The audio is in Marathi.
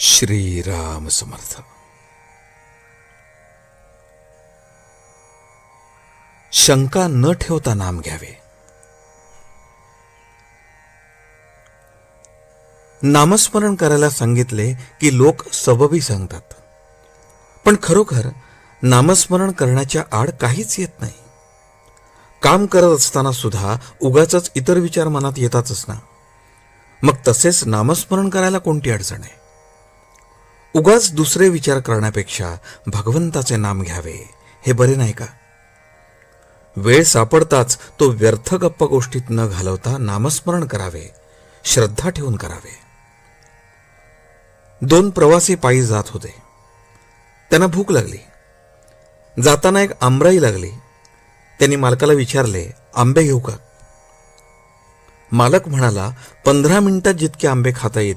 श्रीराम समर्थ। शंका न ठेवता नाम घ्यावे। नामस्मरण करायला सांगितले की लोक सबबी सांगतात. पण खरोखर नामस्मरण करण्याच्या आड काहीच येत नाही. काम करत असताना सुद्धा उगाच इतर विचार मनात येतातच ना. मग तसेच नामस्मरण करायला कोणती अडचण आहे? उगाच दुसरे विचार करण्यापेक्षा भगवंताचे नाम घ्यावे. हे बरे नाही का? वेळ सापडताच तो व्यर्थ गप्पा गोष्टीत न घालवता नामस्मरण करावे श्रद्धा ठेवून करावे. दोन प्रवासी पायी जात होते. त्यांना भूक लागली. जाताना एक आंबराई लागली. त्यांनी मालकाला विचारले आंबे घेऊ का? मालक म्हणाला पंधरा मिनिटात जितके आंबे खाता येतील